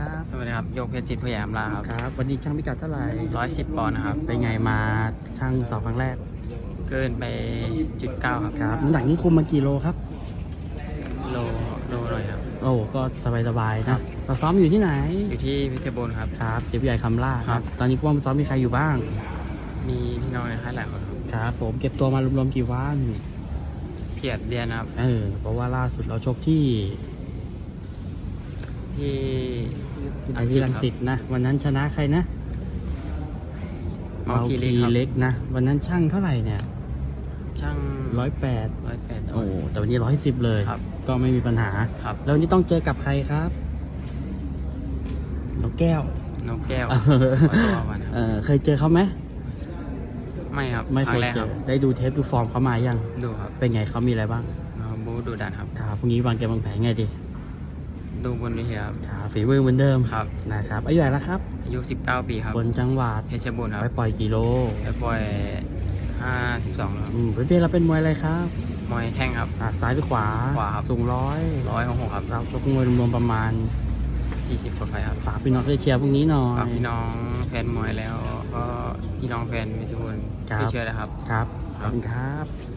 ครับ สวัสดีครับโยกเพชรจิตพยายามลาครับครับ วันนี้ช่างพิกัดเท่าไหร่ร้อยสิบปอนด์นะครับ เป็นไงมาช่างสอบครั้งแรก เกินไปจุดเก้าครับครับน้ำหนักนี้คุมมากี่โลครับ โลโลหน่อยครับ โอ้ก็สบายๆครันะบเราซ้อมอยู่ที่ไหน อยู่ที่เพชรบูรณ์ครับ ครับเจ็บใหญ่คำล่าครับ ตอนนี้พวกซ้อมมีใครอยู่บ้าง มีพี่น้องในค่ายหลายคนครับครับผมเก็บตัวมารวมๆกี่วันเพียรเดียนนะครับ เออ เพราะว่าล่าสุดเราชกที่ที่ ไอที่รังสิตนะ วันนั้นชนะใครนะเมาคีเล็กครับเล็กนะ วันนั้นช่างเท่าไหร่เนี่ย ช่างร้อยแปดร้อยแปดโอ้แต่วันนี้ร้อยสิบเลยครับก็ไม่มีปัญหาครับแล้ววันนี้ต้องเจอกับใครครับนกแก้วนกแก้วเอขอตัวมานะคอรับเคยเจอเขาไหมไม่ครับไม่คเครั้งยแรกเจครัอบได้ดูเทปดูฟอร์มเขามายังดูครับเป็นไงเขามีอะไรบ้างน้องบูดูดันครับครับพรุ่งนี้วางเกมวางแผนไงดี ดูบนวิทยาครับครับฝีมือเหมือนเดิมครับ นะครับอายุเท่าไหร่แล้วครับ อายุสิบเก้าปีครับบนจังหวัดเพชรบูรณ์ครับไปปล่อยกิโลไปปล่อยห้าสิบสองครับอืมเพื่อนๆเราเป็นมวยอะไรครับมวยแท่งครับ อะซ้ายหรือขวาขวาครับ สูงร้อยร้อยหกหกครับเราชกมวยรวมๆประมาณสี่สิบกว่าไฟครับฝากพี่น้องเชียร์พรุ่งนี้หน่อย ฝากพี่น้องแฟนมวยแล้วก็พี่น้องแฟนเพชรบูรณ์ครับช่วยเชื่อนะครับ ครับขอบคุณครับ